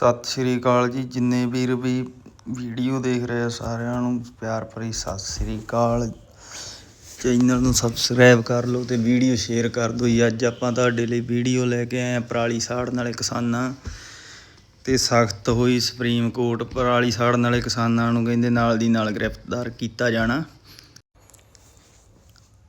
ਸਤਿ ਸ਼੍ਰੀ ਅਕਾਲ ਜੀ। ਜਿੰਨੇ ਵੀਰ ਵੀ ਵੀਡੀਓ ਦੇਖ ਰਹੇ ਆ, ਸਾਰਿਆਂ ਨੂੰ ਪਿਆਰ ਭਰੀ ਸਤਿ ਸ਼੍ਰੀ ਅਕਾਲ। ਚੈਨਲ ਨੂੰ ਸਬਸਕ੍ਰਾਈਬ ਕਰ ਲਓ ਤੇ ਵੀਡੀਓ ਸ਼ੇਅਰ ਕਰ ਦਿਓ। ਜੀ, ਅੱਜ ਆਪਾਂ ਤੁਹਾਡੇ ਲਈ ਵੀਡੀਓ ਲੈ ਕੇ ਆਏ ਆ ਪਰਾਲੀ ਸਾੜਨ ਵਾਲੇ ਕਿਸਾਨਾਂ। ਤੇ ਸਖਤ ਹੋਈ ਸੁਪਰੀਮ ਕੋਰਟ ਪਰਾਲੀ ਸਾੜਨ ਵਾਲੇ ਕਿਸਾਨਾਂ ਨੂੰ ਕਹਿੰਦੇ ਨਾਲ ਦੀ ਨਾਲ ਗ੍ਰਿਫਤਾਰ ਕੀਤਾ ਜਾਣਾ।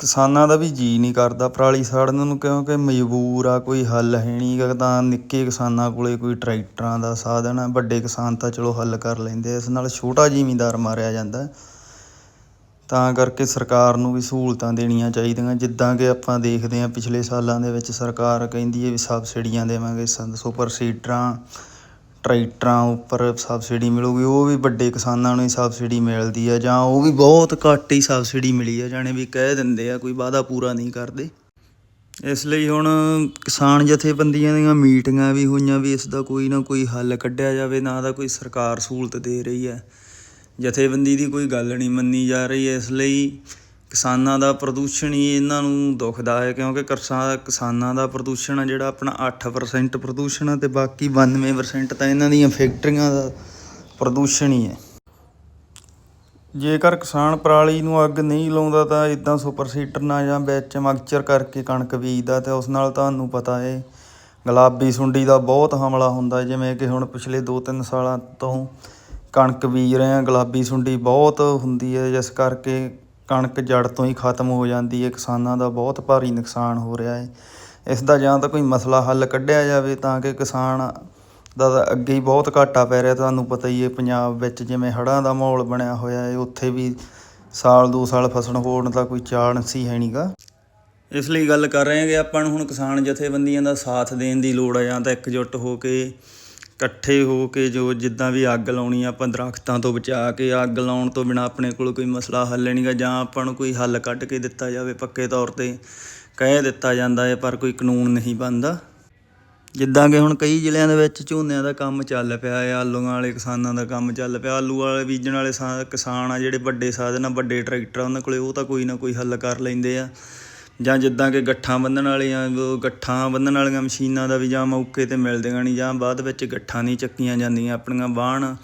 ਕਿਸਾਨਾਂ ਦਾ ਵੀ ਜੀਅ ਨਹੀਂ ਕਰਦਾ, ਪਰਾਲੀ ਸਾੜਨ ਨੂੰ ਕਿਉਂਕਿ ਮਜਬੂਰ ਆ, ਕੋਈ ਹੱਲ ਹੈ ਨਹੀਂ ਗਾ, ਤਾਂ ਨਿੱਕੇ ਕਿਸਾਨਾਂ ਕੋਲ ਕੋਈ ਟਰੈਕਟਰਾਂ ਦਾ ਸਾਧਨ ਆ, ਵੱਡੇ ਕਿਸਾਨ ਤਾਂ ਚਲੋ ਹੱਲ ਕਰ ਲੈਂਦੇ ਇਸ ਨਾਲ ਛੋਟਾ ਜ਼ਿਮੀਂਦਾਰ ਮਾਰਿਆ ਜਾਂਦਾ ਤਾਂ ਕਰਕੇ ਸਰਕਾਰ ਨੂੰ ਵੀ ਸਹੂਲਤਾਂ ਦੇਣੀਆਂ ਚਾਹੀਦੀਆਂ, ਜਿੱਦਾਂ ਕਿ ਆਪਾਂ ਦੇਖਦੇ ਹਾਂ ਪਿਛਲੇ ਸਾਲਾਂ ਦੇ ਵਿੱਚ ਸਰਕਾਰ ਕਹਿੰਦੀ ਹੈ ਵੀ ਸਬਸਿਡੀਆਂ ਦੇਵਾਂਗੇ, ਸੰ- ਸੁਪਰ ਸੀਡਰਾਂ ਟਰੈਕਟਰਾਂ ਉੱਪਰ ਸਬਸਿਡੀ ਮਿਲੂਗੀ, ਉਹ ਵੀ ਵੱਡੇ ਕਿਸਾਨਾਂ ਨੂੰ ਹੀ ਸਬਸਿਡੀ ਮਿਲਦੀ ਆ, ਜਾਂ ਉਹ ਵੀ ਬਹੁਤ ਘੱਟ ਹੀ ਸਬਸਿਡੀ ਮਿਲੀ ਆ, ਜਾਣੇ ਵੀ ਕਹਿ ਦਿੰਦੇ ਆ ਕੋਈ ਵਾਅਦਾ ਪੂਰਾ ਨਹੀਂ ਕਰਦੇ। ਇਸ ਲਈ ਹੁਣ ਕਿਸਾਨ ਜਥੇਬੰਦੀਆਂ ਦੀਆਂ ਮੀਟਿੰਗਾਂ ਵੀ ਹੋਈਆਂ ਵੀ ਇਸ ਦਾ ਕੋਈ ਨਾ ਕੋਈ ਹੱਲ ਕੱਢਿਆ ਜਾਵੇ, ਨਾ ਤਾਂ ਕੋਈ ਸਰਕਾਰ ਸਹੂਲਤ ਦੇ ਰਹੀ ਹੈ। ਜਥੇਬੰਦੀ ਦੀ ਕੋਈ ਗੱਲ ਨਹੀਂ ਮੰਨੀ ਜਾ ਰਹੀ, ਇਸ ਲਈ ਕਿਸਾਨਾਂ ਦਾ ਪ੍ਰਦੂਸ਼ਣ ਹੀ ਇਹਨਾਂ ਨੂੰ ਦੁਖਦਾ ਹੈ, ਕਿਉਂਕਿ ਕਿਸਾ, ਕਿਸਾਨਾਂ ਦਾ ਪ੍ਰਦੂਸ਼ਣ ਆ ਜਿਹੜਾ ਆਪਣਾ 8% ਪ੍ਰਦੂਸ਼ਣ ਆ ਤੇ ਬਾਕੀ 92% ਤਾਂ ਇਹਨਾਂ ਦੀਆਂ ਫੈਕਟਰੀਆਂ ਦਾ ਪ੍ਰਦੂਸ਼ਣ ਹੀ ਹੈ। ਜੇਕਰ ਕਿਸਾਨ ਪਰਾਲੀ ਨੂੰ ਅੱਗ ਨਹੀਂ ਲਾਉਂਦਾ ਤਾਂ ਇਦਾਂ ਸੁਪਰ ਸੀਟਰ ਨਾਲ ਜਾਂ ਵਿੱਚ ਮਕਚਰ ਕਰਕੇ ਕਣਕ ਬੀਜਦਾ ਤੇ ਉਸ ਨਾਲ ਤੁਹਾਨੂੰ ਪਤਾ ਹੈ, ਗੁਲਾਬੀ ਸੁੰਡੀ ਦਾ ਬਹੁਤ ਹਮਲਾ ਹੁੰਦਾ ਜਿਵੇਂ ਕਿ ਹੁਣ ਪਿਛਲੇ 2-3 ਸਾਲਾਂ ਤੋਂ ਕਣਕ ਬੀਜ ਰਹੇ ਆ ਗੁਲਾਬੀ ਸੁੰਡੀ ਬਹੁਤ ਹੁੰਦੀ ਹੈ, ਜਿਸ ਕਰਕੇ ਕਣਕ ਜੜ ਤੋਂ ਹੀ ਖਤਮ ਹੋ ਜਾਂਦੀ ਹੈ। ਕਿਸਾਨਾਂ ਦਾ ਬਹੁਤ ਭਾਰੀ ਨੁਕਸਾਨ ਹੋ ਰਿਹਾ ਹੈ। ਇਸ ਦਾ ਜਾਂ ਤਾਂ ਕੋਈ ਮਸਲਾ ਹੱਲ ਕੱਢਿਆ ਜਾਵੇ ਤਾਂ ਕਿ ਕਿਸਾਨ ਦਾ ਤਾਂ ਅੱਗੇ ਹੀ ਬਹੁਤ ਘਾਟਾ ਪੈ ਰਿਹਾ। ਤੁਹਾਨੂੰ ਪਤਾ ਹੀ ਹੈ, ਪੰਜਾਬ ਵਿੱਚ ਜਿਵੇਂ ਹੜ੍ਹਾਂ ਦਾ ਮਾਹੌਲ ਬਣਿਆ ਹੋਇਆ ਹੈ, ਉੱਥੇ ਵੀ ਸਾਲ ਦੋ ਸਾਲ ਫਸਲ ਹੋਣ ਦਾ ਕੋਈ ਚਾਂਸ ਹੀ ਹੈ ਨਹੀਂਗਾ ਇਸ ਲਈ ਗੱਲ ਕਰ ਰਹੇ ਹਾਂ ਕਿ ਆਪਾਂ ਨੂੰ ਹੁਣ ਕਿਸਾਨ ਜਥੇਬੰਦੀਆਂ ਦਾ ਸਾਥ ਦੇਣ ਦੀ ਲੋੜ ਹੈ ਜਾਂ ਤਾਂ ਇਕਜੁੱਟ ਹੋ ਕੇ ਇਕੱਠੇ ਹੋ ਕੇ ਜੋ ਜਿੱਦਾਂ ਵੀ ਅੱਗ ਲਾਉਣੀ ਆ ਆਪਾਂ ਦਰੱਖਤਾਂ ਤੋਂ ਬਚਾ ਕੇ ਅੱਗ ਲਾਉਣ ਤੋਂ ਬਿਨਾਂ ਆਪਣੇ ਕੋਲ ਕੋਈ ਮਸਲਾ ਹੱਲ ਨਹੀਂਗਾ ਜਾਂ ਆਪਾਂ ਨੂੰ ਕੋਈ ਹੱਲ ਕੱਢ ਕੇ ਦਿੱਤਾ ਜਾਵੇ ਪੱਕੇ ਤੌਰ ਤੇ ਕਹਿ ਦਿੱਤਾ ਜਾਂਦਾ ਹੈ ਪਰ ਕੋਈ ਕਾਨੂੰਨ ਨਹੀਂ ਬਣਦਾ। ਜਿੱਦਾਂ ਕਿ ਹੁਣ ਕਈ ਜ਼ਿਲ੍ਹਿਆਂ ਦੇ ਵਿੱਚ ਝੋਨਿਆਂ ਦਾ ਕੰਮ ਚੱਲ ਪਿਆ ਹੈ ਆਲੂਆਂ ਵਾਲੇ ਕਿਸਾਨਾਂ ਦਾ ਕੰਮ ਚੱਲ ਪਿਆ ਆਲੂ ਵਾਲੇ ਬੀਜਣ ਵਾਲੇ ਸਾ- ਕਿਸਾਨ ਆ ਜਿਹੜੇ ਵੱਡੇ ਸਾਧਨ ਆ ਵੱਡੇ ਟਰੈਕਟਰ ਆ, ਉਹਨਾਂ ਕੋਲੇ ਉਹ ਤਾਂ ਕੋਈ ਨਾ ਕੋਈ ਹੱਲ ਕਰ ਲੈਂਦੇ ਆ। ਜਾਂ ਜਿੱਦਾਂ ਕਿ ਗੱਠਾਂ ਬੰਨਣ ਵਾਲੀਆਂ ਗੱਠਾਂ ਬੰਨਣ ਵਾਲੀਆਂ ਮਸ਼ੀਨਾਂ ਦਾ ਵੀ ਜਾਂ ਮੌਕੇ ਤੇ ਮਿਲਦੀਆਂ ਨਹੀਂ, ਜਾਂ ਬਾਅਦ ਵਿੱਚ ਗੱਠਾਂ ਨਹੀਂ ਚੱਕੀਆਂ ਜਾਂਦੀਆਂ, ਆਪਣੀਆਂ ਬਾਹਣ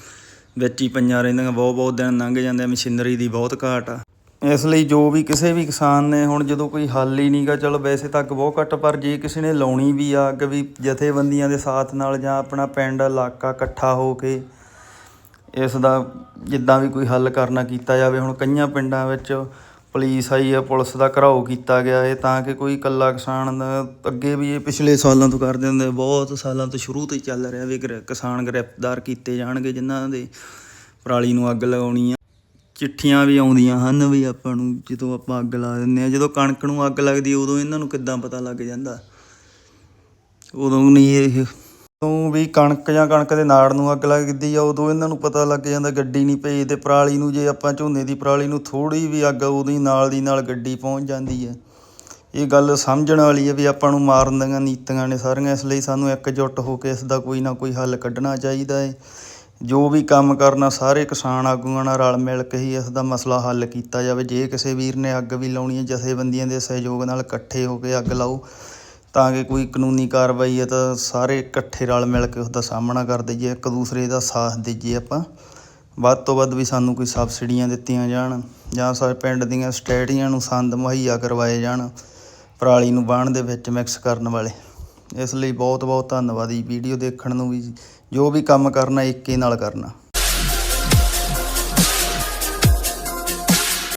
ਵਿੱਚ ਹੀ ਪਈਆਂ ਰਹਿੰਦੀਆਂ ਬਹੁਤ ਬਹੁਤ ਦਿਨ ਲੰਘ ਜਾਂਦੇ ਮਸ਼ੀਨਰੀ ਦੀ ਬਹੁਤ ਘਾਟ ਆ। ਇਸ ਲਈ ਜੋ ਵੀ ਕਿਸੇ ਵੀ ਕਿਸਾਨ ਨੇ ਹੁਣ ਜਦੋਂ ਕੋਈ ਹੱਲ ਹੀ ਨਹੀਂਗਾ ਚਲੋ ਵੈਸੇ ਤੱਕ ਬਹੁਤ ਘੱਟ, ਪਰ ਜੇ ਕਿਸੇ ਨੇ ਲਾਉਣੀ ਵੀ ਆ, ਅੱਗ ਵੀ ਜਥੇਬੰਦੀਆਂ ਦੇ ਸਾਥ ਨਾਲ ਜਾਂ ਆਪਣਾ ਪਿੰਡ, ਇਲਾਕਾ ਇਕੱਠਾ ਹੋ ਕੇ ਇਸ ਦਾ ਜਿੱਦਾਂ ਵੀ ਕੋਈ ਹੱਲ ਕਰਨਾ ਕੀਤਾ ਜਾਵੇ, ਹੁਣ ਕਈਆਂ ਪਿੰਡਾਂ ਵਿੱਚ ਪੁਲਿਸ ਆਈ ਹੈ ਪੁਲਿਸ ਦਾ ਘਰਾਓ ਕੀਤਾ ਗਿਆ ਹੈ ਤਾਂ ਕਿ ਕੋਈ ਇਕੱਲਾ ਕਿਸਾਨ ਅੱਗੇ ਵੀ ਇਹ ਪਿਛਲੇ ਸਾਲਾਂ ਤੋਂ ਕਰਦੇ ਹੁੰਦੇ, ਬਹੁਤ ਸਾਲਾਂ ਤੋਂ ਸ਼ੁਰੂ ਤੋਂ ਹੀ ਚੱਲ ਰਿਹਾ ਵੀ ਗ੍ਰਿ- ਕਿਸਾਨ ਗ੍ਰਿਫਤਾਰ ਕੀਤੇ ਜਾਣਗੇ ਜਿਨ੍ਹਾਂ ਦੇ ਪਰਾਲੀ ਨੂੰ ਅੱਗ ਲਗਾਉਣੀ ਆ। ਚਿੱਠੀਆਂ ਵੀ ਆਉਂਦੀਆਂ ਹਨ ਵੀ ਆਪਾਂ ਨੂੰ ਜਦੋਂ ਆਪਾਂ ਅੱਗ ਲਾ ਦਿੰਦੇ ਆ, ਜਦੋਂ ਕਣਕ ਨੂੰ ਅੱਗ ਲੱਗਦੀ ਉਦੋਂ ਇਹਨਾਂ ਨੂੰ ਕਿੱਦਾਂ ਪਤਾ ਲੱਗ ਜਾਂਦਾ? ਉਦੋਂ ਨਹੀਂ ਇਹ ਤੋਂ ਵੀ ਕਣਕ ਜਾਂ ਕਣਕ ਦੇ ਨਾੜ ਨੂੰ ਅੱਗ ਲੱਗਦੀ ਆ, ਉਦੋਂ ਇਹਨਾਂ ਨੂੰ ਪਤਾ ਲੱਗ ਜਾਂਦਾ ਗੱਡੀ ਨਹੀਂ ਭੇਜਦੇ ਪਰਾਲੀ ਨੂੰ ਜੇ ਆਪਾਂ ਝੋਨੇ ਦੀ ਪਰਾਲੀ ਨੂੰ ਥੋੜ੍ਹੀ ਵੀ ਅੱਗ ਉਦੋਂ ਹੀ ਨਾਲ ਦੀ ਨਾਲ ਗੱਡੀ ਪਹੁੰਚ ਜਾਂਦੀ ਹੈ ਇਹ ਗੱਲ ਸਮਝਣ ਵਾਲੀ ਹੈ ਵੀ ਆਪਾਂ ਨੂੰ ਮਾਰਨ ਦੀਆਂ ਨੀਤੀਆਂ ਨੇ ਸਾਰੀਆਂ, ਇਸ ਲਈ ਸਾਨੂੰ ਇਕਜੁੱਟ ਹੋ ਕੇ ਇਸ ਦਾ ਕੋਈ ਨਾ ਕੋਈ ਹੱਲ ਕੱਢਣਾ ਚਾਹੀਦਾ ਹੈ ਜੋ ਵੀ ਕੰਮ ਕਰਨਾ ਸਾਰੇ ਕਿਸਾਨ ਆਗੂਆਂ ਨਾਲ ਰਲ ਮਿਲ ਕੇ ਹੀ ਇਸ ਦਾ ਮਸਲਾ ਹੱਲ ਕੀਤਾ ਜਾਵੇ। ਜੇ ਕਿਸੇ ਵੀਰ ਨੇ ਅੱਗ ਵੀ ਲਾਉਣੀ ਹੈ ਜਥੇਬੰਦੀਆਂ ਦੇ ਸਹਿਯੋਗ ਨਾਲ ਇਕੱਠੇ ਹੋ ਕੇ ਅੱਗ ਲਾਓ। ਤਾਂ ਕਿ ਕੋਈ ਕਾਨੂੰਨੀ ਕਾਰਵਾਈ ਹੈ ਤਾਂ ਸਾਰੇ ਇਕੱਠੇ ਰਲ ਮਿਲ ਕੇ ਉਸਦਾ ਸਾਹਮਣਾ ਕਰ ਦਈਏ, ਇੱਕ ਦੂਸਰੇ ਦਾ ਸਾਥ ਦਈਏ ਆਪਾਂ। ਵੱਧ ਤੋਂ ਵੱਧ ਵੀ ਸਾਨੂੰ ਕੋਈ ਸਬਸਿਡੀਆਂ ਦਿੱਤੀਆਂ ਜਾਣ ਜਾਂ ਸਾਡੇ ਪਿੰਡ ਦੀਆਂ ਸਟੇਡੀਆਂ ਨੂੰ ਸੰਦ ਮੁਹੱਈਆ ਕਰਵਾਏ ਜਾਣ, ਪਰਾਲੀ ਨੂੰ ਬਾਣ ਦੇ ਵਿੱਚ ਮਿਕਸ ਕਰਨ ਵਾਲੇ। ਇਸ ਲਈ ਬਹੁਤ ਬਹੁਤ ਧੰਨਵਾਦ ਜੀ, ਵੀਡੀਓ ਦੇਖਣ ਨੂੰ ਵੀ, ਜੋ ਵੀ ਕੰਮ ਕਰਨਾ ਏਕੇ ਨਾਲ ਕਰਨਾ।